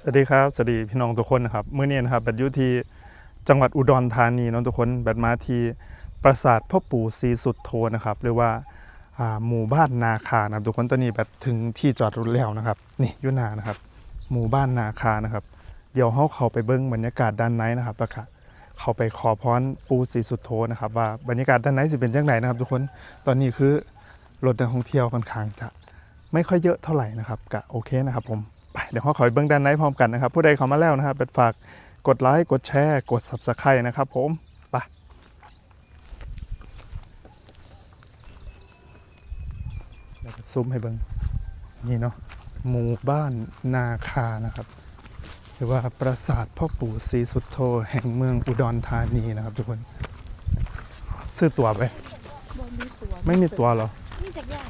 สวัสดีครับสวัสดีพี่น้องทุกคนนะครับเมื่อนี้นะครับแบดยูทีจังหวัดอุดรธานีน้องทุกคนแบดมาทีปราสาทพ่อปู่ศรีสุดโทนะครับหรือว่าหมู่บ้านนาคานะครับทุกคนตอนนี้แบัดถึงที่จอดรถแล้วนะครับนี่ยุนานะครับ หมู่บ้านนาคานะครับ เดี๋ยวเขาเข้าไปเบิ้งบรรยากาศด้านในนะครับแล้วก็เข้าไปขอพรปู่ศรีสุดโทนะครับ ว่าบรรยากาศด้านในสิเป็นจังไงนะครับ ทุกคนตอนนี้คือรถนักท่องเที่ยวค่อนข้างจะไม่ค่อยเยอะเท่าไหร่นะครับก็โอเคนะครับผม ไปเดี๋ยวขอขอยเบื้องด้านในพร้อมกันนะครับ ผู้ใดเข้ามาแล้วนะครับเป็นฝากกดไลค์กดแชร์กด subscribe นะครับผมไปเดี๋ยวซูมให้เบิ้งนี่เนาะหมู่บ้านนาคานะครับหรือว่าปราสาทพ่อปู่ศรีสุดโธแห่งเมืองอุดรธานีนะครับทุกคน ซื้อตั๋วไป ไม่มีตั๋วเหรอ นี่จากย่าง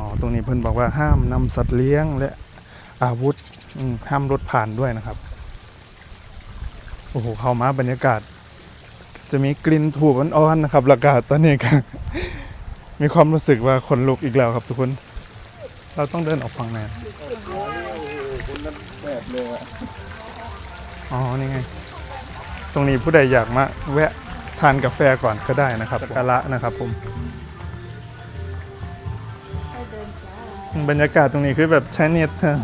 อ๋อ ตรงนี้เพิ่นบอกว่าห้ามนำสัตว์เลี้ยงและอาวุธห้ามรถผ่านด้วยนะครับ โอ้โห เข้ามาบรรยากาศ จะมีกลิ่นถูกอ่อนๆนะครับแล้วก็ตอนนี้ก็มีความรู้สึกว่าขนลุกอีกแล้วครับทุกคน เราต้องเดินออกฝั่งไหนอ๋อ นี่ไง ตรงนี้ผู้ใดอยากมาแวะทานกาแฟก่อนก็ได้นะครับกะละนะครับผม บรรยากาศตรงนี้คือแบบใช้เน็ตเธอ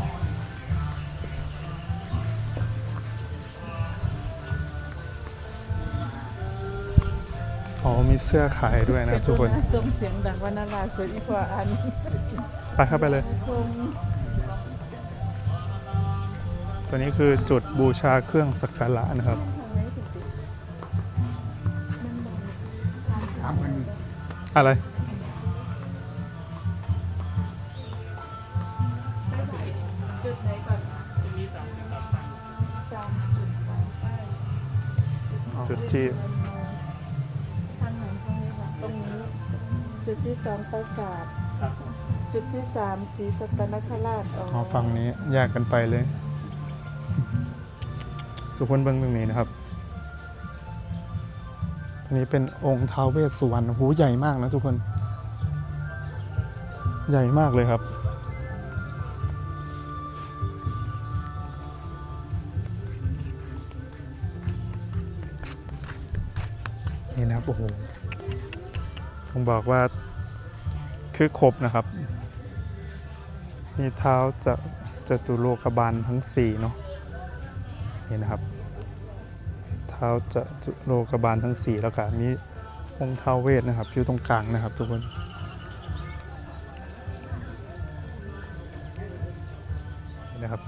อ๋อมีเสื้อขายด้วยนะครับทุกคนส่งเสียงดังวันนาราสวยอีกว่าอันไปเข้าไปเลยคงตัวนี้คือจุดบูชาเครื่องสักการะนะครับทำไมถึงติดมันบอกอะไร จุดที่ทางไหนตรงนี้วะตรงนี้จุดที่สองปราสาทจุดที่สามศรีสัตนคราชอ๋อฝั่งนี้แยกกันไปเลย ทุกคนเบิ่งตรงนี้นะครับอันนี้เป็นองค์ท้าวเวสสุวรรณหูใหญ่มากนะทุกคน ใหญ่มากเลยครับ นี่นะครับโอ้โหผมบอกว่าคือครบนะครับมีเท้าจะจตุโลกบาลทั้งสี่เนาะนี่นะครับ เท้าจะตุโลกบาลทั้งสี่แล้วก็มีองค์เท้าเวทนะครับอยู่ตรงกลางนะครับทุกคนนี่นะครับ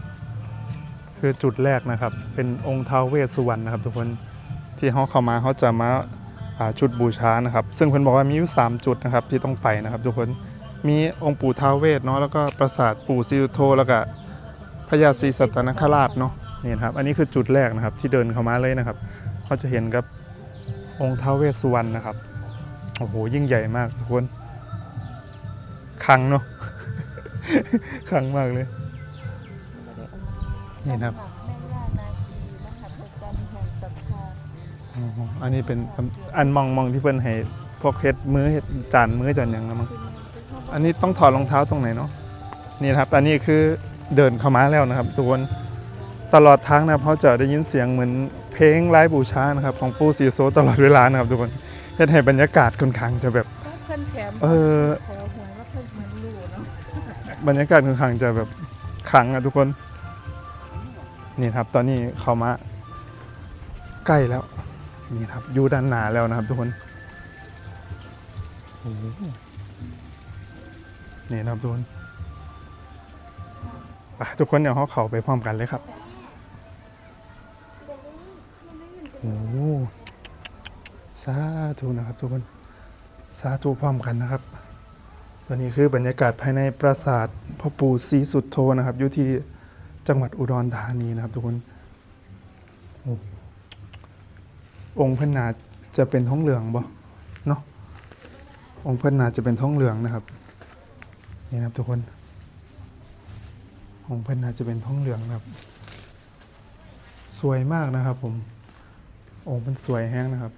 คือจุดแรกนะครับ เป็นองค์เท้าเวสสุวรรณนะครับ ทุกคนที่เขาเข้ามาเขาจะมา อ่าชุดบูชานะครับ ซึ่งเพิ่อนบอกว่ามีอยู่สามจุดนะครับที่ต้องไปนะครับ ทุกคนมีองค์ปู่ท้าวเวสเนาะแล้วก็ปราสาทปู่ซิวโทแล้วก็พญาศรีสัตนคราชเนาะนี่นะครับ อันนี้คือจุดแรกนะครับที่เดินเข้ามาเลยนะครับเขาจะเห็นกับองค์ท้าวเวสสุวรรณนะครับโอ้โหยิ่งใหญ่มากทุกคนคังเนาะคังมากเลยนี่นะครับ อ๋ออันนี้เป็นอันมองมองที่เพิ่นให้พวกเฮ็ดมือเฮ็ดจานมือจานหยังนะมั้งอันนี้ต้องถอดรองเท้าตรงไหนเนาะนี่นะครับ อันนี้คือเดินเข้ามาแล้วนะครับทุกคนตลอดทางนะครับเขาจะได้ยินเสียงเหมือนเพลงไร้บูชานะครับของปู่ซีโซตลอดเวลานะครับทุกคนเฮ็ดให้บรรยากาศค่อนข้างจะแบบเพื่อนแถมเออขอหวยว่าเพื่อนมันรู้เนาะบรรยากาศค่อนข้างจะแบบขลังอะทุกคน นี่ครับ ตอนนี้เขามาใกล้แล้ว นี่ครับอยู่ด้านหน้าแล้วนะครับทุกคนโอ้โหนี่นะครับทุกคนไปทุกคนเดี๋ยวเขาเข้าไปพร้อมกันเลยครับโอ้โหสาธุนะครับทุกคนสาธุพร้อมกันนะครับ ตอนนี้คือบรรยากาศภายในปราสาทพ่อปู่ศรีสุดโทนะครับอยู่ที่จังหวัดอุดรธานีนะครับทุกคนโอ้ องค์พระนาจะเป็นท้องเหลืองบ่เนาะองค์พระนาจะเป็นท้องเหลืองนะครับนี่นะครับทุกคน องค์พระนาจะเป็นท้องเหลืองนะครับ สวยมากนะครับ ผม องค์มันสวยแห้งนะครับ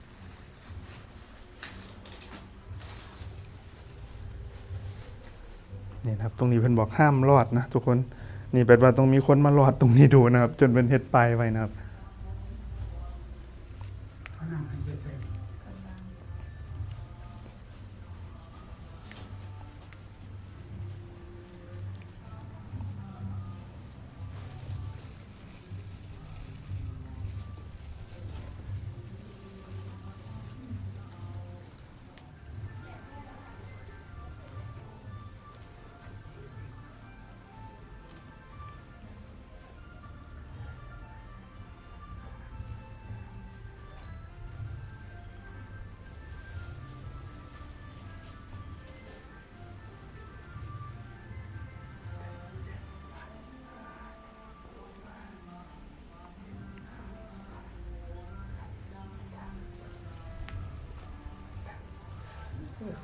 นี่นะครับตรงนี้เพิ่นบอกห้ามรอดนะทุกคนนี่แปลว่าต้องมีคนมารอดตรงนี้ดูนะครับ จนเป็นเฮ็ดปลายไว้นะครับ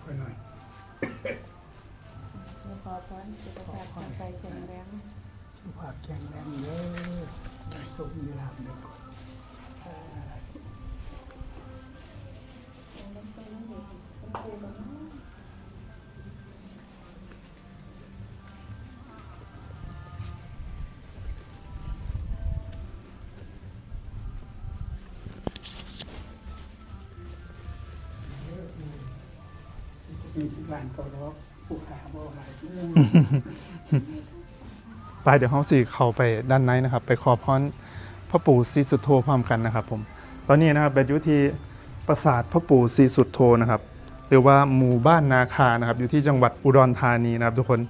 ค่อยหน่อยขอพรสุขภาพร่างกายแข็งแรงสุขภาพแข็งแรงเด้อสุขมีลาภเด้อมี สิบานก็รอกผู้ขาบ่หายไปเดี๋ยวเขาสี่เข้าไปด้านในนะครับ ไปขอพรพระปู่ศรีสุโธพร้อมกันนะครับ ผม ตอนนี้นะครับเป็นอยู่ที่ปราสาทพระปู่ศรีสุโธนะครับ หรือว่าหมู่บ้านนาคานะครับ อยู่ที่จังหวัดอุดรธานีนะครับทุกคน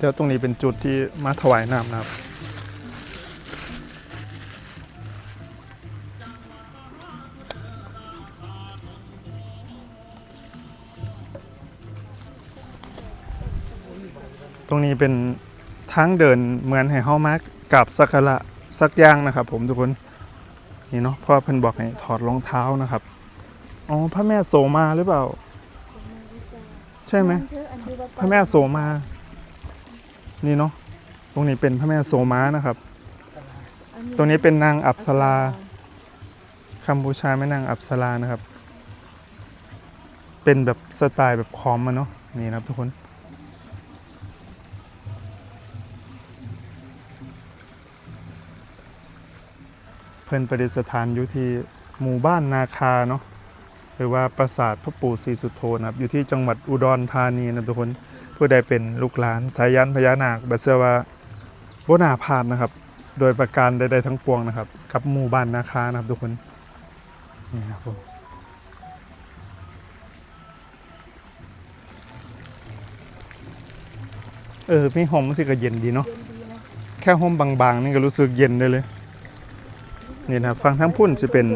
เดี๋ยวตรงนี้เป็นจุดที่มาถวายน้ำนะครับ ตรงนี้เป็นทางเดินเหมือนให้เฮามากับสักการะสักอย่างนะครับ ผมทุกคนนี่เนาะเพราะว่าเพิ่นบอกให้ถอดรองเท้านะครับอ๋อพระแม่โสมาหรือเปล่า ใช่ไหมพระแม่โสมา นี่เนาะตรงนี้เป็นพระแม่โสมานะครับ ตรงนี้เป็นนางอัปสราคัมพูชาแม่นางอัปสรานะครับ เป็นแบบสไตล์แบบคอมมาเนาะนี่นะครับทุกคนเพิ่นประดิษฐานอยู่ที่หมู่บ้านนาคาเนาะหรือว่าปราสาทพระปู่ศรีสุโธนะครับอยู่ที่จังหวัดอุดรธานีนะทุกคน ผู้ใดเป็นลูกหลานสายยันพญานาคบัเชื่อว่าบนาพาดนะครับ โดยประการใดๆทั้งปวงนะครับ กับหมู่บ้านนาคานะครับทุกคนนี่นะครับผมเออมีห้อมสิก็เย็นดีเนาะแค่ห้องบางๆ นี่ก็รู้สึกเย็นได้เลย นี่นะครับฟังทั้งพุ่นจะเป็น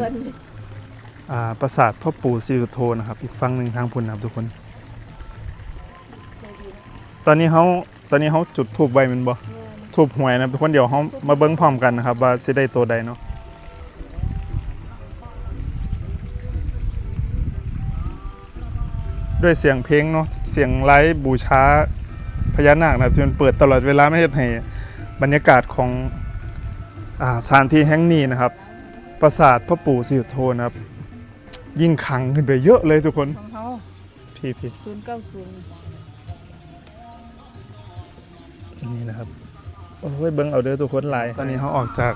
อ่าปราสาทพ่อปู่ศรีสุโธนะครับ อีกฝั่งหนึ่งทางพุ่นนะครับทุกคน ตอนนี้เขาตอนนี้เขาจุดทูบไว้แมันบ่ทูบหวยนะครับทุกคนเดี๋ยวเขามาเบิ้งพร้อมกันนะครับว่าสิได้ตัวใดเนาะด้วยเสียงเพลงเนาะเสียงไลฟ์บูชาพญานาคนะครับที่มันเปิดตลอดเวลาไม่เห็นให้บรรยากาศของอ่าสถานที่แห่งนี้นะครับ ปราสาทพ่อปู่ศรีสุโธนะครับ ยิ่งขลังขึ้นไปเยอะเลยทุกคนของเขาพี่พี่ศูนย์เก้าศูนย์ นี่นะครับ โอ้ยเบิ้งเอาเด้อทุกคนหลายตอนนี้เขาออกจาก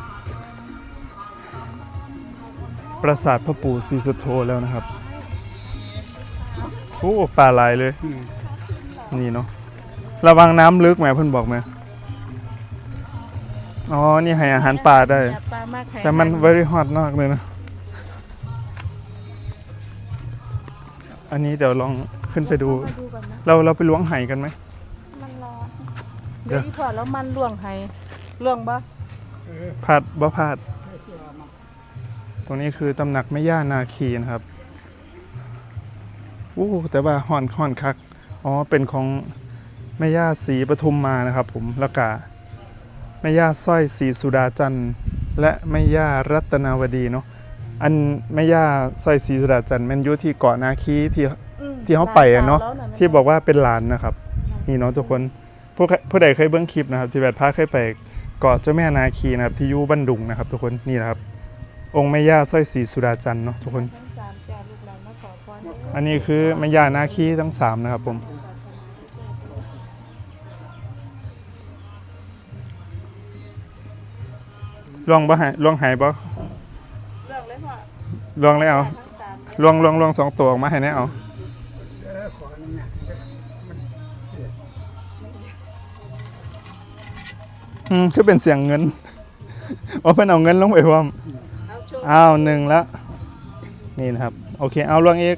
ปราสาทพ่อปู่ศรีสุโธแล้วนะครับโอ้ปลาหลายเลยอืมนี่เนาะระวังน้ำลึกไหมเพิ่นบอกไหมอ๋อ นี่ให้อาหารปลาได้ ปลามากแต่มัน very hot มากเลยนะ อันนี้เดี๋ยวลองขึ้นไปดูมาดูก่อนนะเราเราไปล้วงไหกันไหมมันร้อน เดี๋เดี๋ยยววอีพอแล้วมันล่วงให้ล่วงบ่เออพลาดบ่พลาดให้เชื่อมาตรงนี้คือตำหนักแม่ย่านาคีนะครับอู้แต่ว่าห่อนห่อนคัก อ๋อ เป็นของแม่ย่าศรีปทุมมานะครับผมแล้วก็แม่ย่าสร้อยศรีสุดาจันทร์และแม่ย่ารัตนาวดีเนาะ อันแม่ย่าสร้อยศรีสุดาจันทร์แมันอยู่ที่เกาะนาคีที่ อืมที่เขาไปอะเนาะ หลสวแล้วที่บอกว่าเป็นหลานนะครับ นี่เนาะทุกคน ผู้ใครผู้ใดเคยเบิ้งคลิปนะครับที่แบบพาเคยไปเกาะเจ้าแม่นาคีนะครับที่อยูบันดุงนะครับ ทุกคนนี่นะครับ องค์แม่ย่าสร้อยศรีสุดาจันทร์เนาะทุกคนทั้งสามแก่ลูกหลานมาขอพรเด้ออันนี้คือแม่ย่านาคีทั้งสามนะครับผมลวงบ่ใหายลวงหายบ่เลือกเลยพ่อลวงเลยเอาทั้งสามเนี่ยลวงลวงลวงสองตัวออกมาให้แน่เอา อืมคือเป็นเสียงเงินว่าเพิ่นเอาเงินลงไปพร้อมเอาโชว์อ้าวหนึ่งแล้วนี่นะครับ โอเค เอาลวงอีก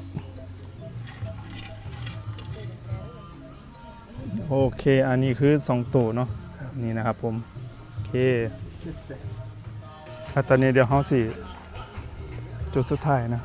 โอเค อันนี้คือสองตัวเนาะนี่นะครับผม โอเคคิดแต่แล้วตอนนี้เดี๋ยวเขาสิจุดสุดท้ายนะ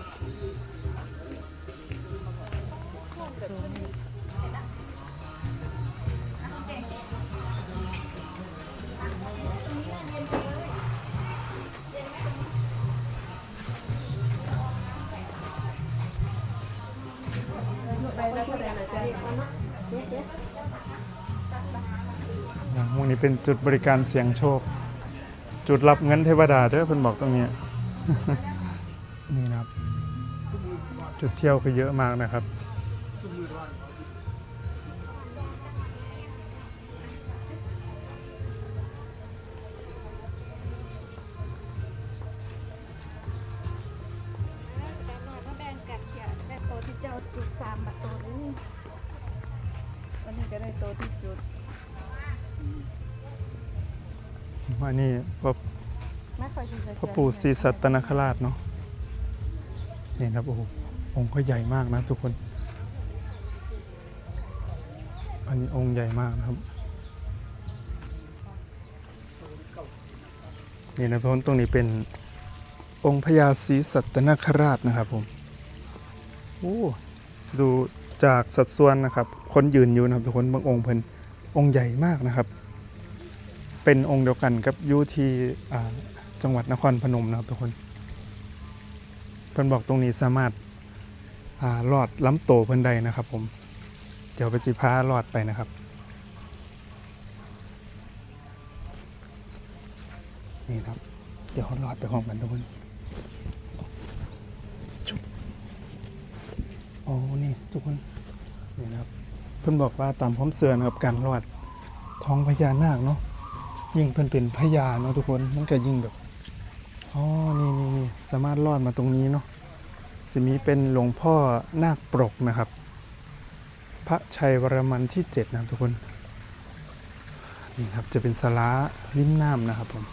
พวกนี้เป็นจุดบริการเสียงโชค จุดรับเงินเทวดาเด้อเพิ่นบอกตรงนี้ นี่นะครับ จุดเที่ยวคือเยอะมากนะครับ จุดสามบัตรโตเลยนี่วันนี้ก็ได้โตที่จุดว่านี่พระไม่ค่อยที่จะพระปู่ศรีสัตนคราชเนาะนี่นะครับโอ้โหองค์ก็ใหญ่มากนะทุกคน อันนี้องค์ใหญ่มากนะครับนี่นะทุกคนตรงนี้เป็นองค์พญาศรีสัตนคราชนะครับผม โอ้ ดูจากสัดส่วนนะครับ คนยืนอยู่นะครับทุกคนบางองค์เพิ่นองค์ใหญ่มากนะครับ เป็นองค์เดียวกันกับอยูที่จังหวัดนครพนมนะครับทุกคนเพิ่นบอกตรงนี้สามารถอ่าลอดล้ำโตเพิ่นได้นะครับ ผม เดี๋ยวไปสิพาลอดไปนะครับนี่ครับ เดี๋ยวลอดไปพร้อมกันทุกคนชุบ โอ้นี่ทุกคน นี่นะครับ เพิ่นบอกว่าตามความเสื่อนะครับการลอดท้องพญานาคเนาะ ยิ่งเพิ่นเป็นพญาเนาะทุกคน มันก็ยิ่งแบบ อ๋อ นี่นี่นี่สามารถลอดมาตรงนี้เนาะสิมีเป็นหลวงพ่อนาคปรกนะครับ พระชัยวรมันที่ 7 นะครับทุกคน นี่ครับจะเป็นสาราริมน้ำนะครับผม